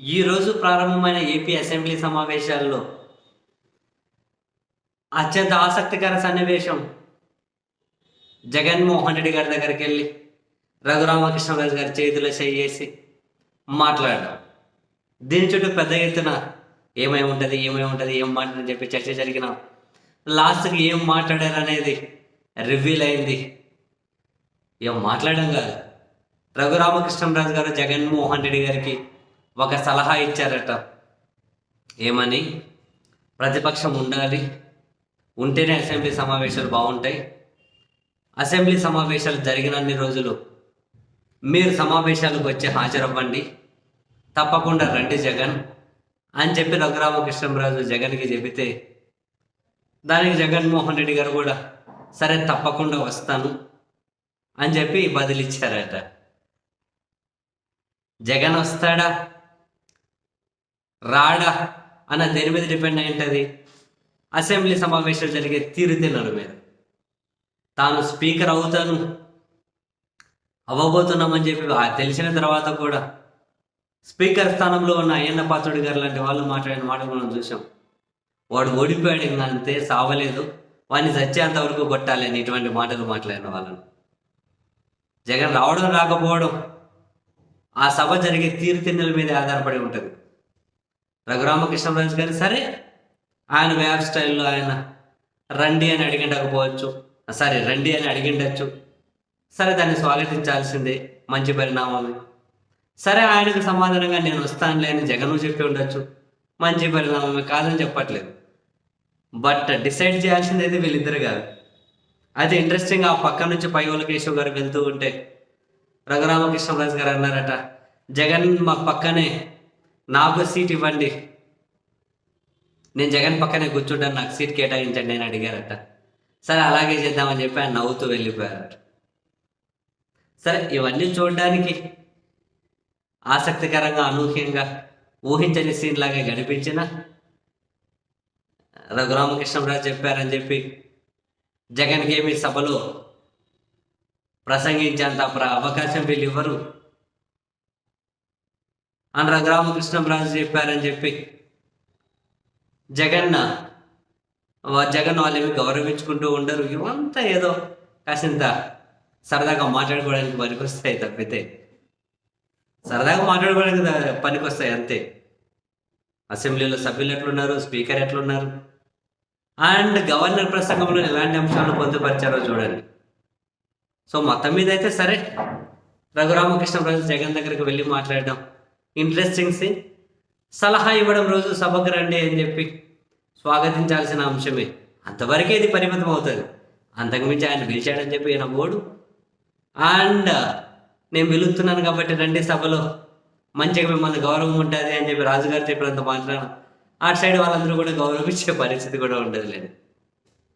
ఈరోజు ప్రారంభమైన AP assembly సమావేశాల్లో అత్యంత ఆసక్తికర సన్నివేశం జగన్మోహన్ రెడ్డి గారి దగ్గరికి వెళ్ళి రఘురామకృష్ణరాజు గారి చేతిలో చేసి మాట్లాడడం. దీని చుట్టూ పెద్ద ఎత్తున ఏమై ఉంటుంది ఏమై ఉంటుంది ఏం మాట్లాడని చెప్పి చర్చ జరిగిన లాస్ట్కి ఏం మాట్లాడారు అనేది రివీల్ అయింది. ఏం మాట్లాడడం కాదు. రఘురామకృష్ణరాజు గారు జగన్మోహన్ రెడ్డి గారికి ఒక సలహా ఇచ్చారట. ఏమని? ప్రతిపక్షం ఉండాలి. ఉంటేనే అసెంబ్లీ సమావేశాలు బాగుంటాయి. అసెంబ్లీ సమావేశాలు జరిగినన్ని రోజులు మీరు సమావేశాలకు వచ్చి హాజరవ్వండి. తప్పకుండా రండి జగన్. అని చెప్పి రఘురామకృష్ణరాజు జగన్కి చెబితే దానికి జగన్మోహన్ రెడ్డి గారు కూడా సరే తప్పకుండా వస్తాను అని చెప్పి బదిలిచ్చారట. జగన్ వస్తాడా? రాడా అన్న దేని మీద డిపెండ్ అయి ఉంటుంది అసెంబ్లీ సమావేశాలు జరిగే తీరుతెన్నుల మీద. తాను స్పీకర్ అవుతాను అవ్వబోతున్నామని చెప్పి తెలిసిన తర్వాత కూడా స్పీకర్ స్థానంలో ఉన్న అయ్యన్న పాత్రుడి గారు లాంటి వాళ్ళు మాట్లాడిన మాటలు మనం చూసాం వాడు ఓడిపోయాడు ఇంకా అంతే సావలేదు. వాడిని చచ్చేంత వరకు కొట్టాలి అని ఇటువంటి మాటలు మాట్లాడిన వాళ్ళను. జగన్ రావడం రాకపోవడం ఆ సభ జరిగే తీరుతెన్నుల మీద ఆధారపడి ఉంటుంది. రఘురామకృష్ణరాజు గారు సరే ఆయన వ్యాప్ స్టైల్లో ఆయన రండి అని అడిగిండకపోవచ్చు. సరే రండి అని అడిగిండొచ్చు. సరే దాన్ని స్వాగతించాల్సిందే మంచి పరిణామమే. సరే ఆయనకు సమాధానంగా నేను వస్తానులే అని జగన్ చెప్పి ఉండొచ్చు. మంచి పరిణామమే కాదని చెప్పట్లేదు. బట్ డిసైడ్ చేయాల్సింది అయితే వీళ్ళిద్దరు కాదు. అయితే ఇంట్రెస్టింగ్ ఆ పక్క నుంచి పై కేశవ్ గారు వెళ్తూ ఉంటే రఘురామకృష్ణరాజు గారు అన్నారట జగన్ మా పక్కనే నాకు సీట్ ఇవ్వండి. నేను జగన్ పక్కనే కూర్చుంటాను నాకు సీట్ కేటాయించండి అని అడిగారట. సరే అలాగే చేద్దామని చెప్పి ఆయన నవ్వుతూ వెళ్ళిపోయారట. సరే ఇవన్నీ చూడడానికి ఆసక్తికరంగా అనూహ్యంగా ఊహించని సీన్ లాగా గడిపించిన రఘురామకృష్ణరాజు చెప్పారని చెప్పి జగన్కి ఏమి సభలో ప్రసంగించేంత ప్ర- అవకాశం వీళ్ళు ఇవ్వరు అని రఘురామకృష్ణరాజు చెప్పారని చెప్పి జగన్ వా- జగన్ వాళ్ళేమి గౌరవించుకుంటూ ఉండరు. ఇవంతా ఏదో కాసింత సరదాగా మాట్లాడుకోవడానికి పనికొస్తాయి తప్పితే. సరదాగా మాట్లాడుకోవడానికి పనికొస్తాయి అంతే. అసెంబ్లీలో సభ్యులు ఎట్లున్నారు స్పీకర్ ఎట్లున్నారు? అండ్ గవర్నర్ ప్రసంగంలో ఎలాంటి అంశాలను పొందుపరిచారో చూడండి. సో మొత్తం మీద అయితే సరే. రఘురామకృష్ణరాజు జగన్ దగ్గరికి వెళ్ళి మాట్లాడడం. Interesting scene. సలహా ఇవ్వడం రోజు సభకు రండి అని చెప్పి స్వాగతించాల్సిన అంశమే. అంతవరకే ఇది పరిమితం అవుతుంది. అంతకుమించి ఆయన పిలిచాడని చెప్పి ఈయన ఓడు అండ్ నేను పిలుస్తున్నాను కాబట్టి రండి సభలో. మంచిగా మిమ్మల్ని గౌరవం ఉంటుంది అని చెప్పి రాజుగారు చెప్పినంత మాత్రాన. అటు సైడ్ వాళ్ళందరూ కూడా గౌరవించే పరిస్థితి కూడా ఉండదు లేదు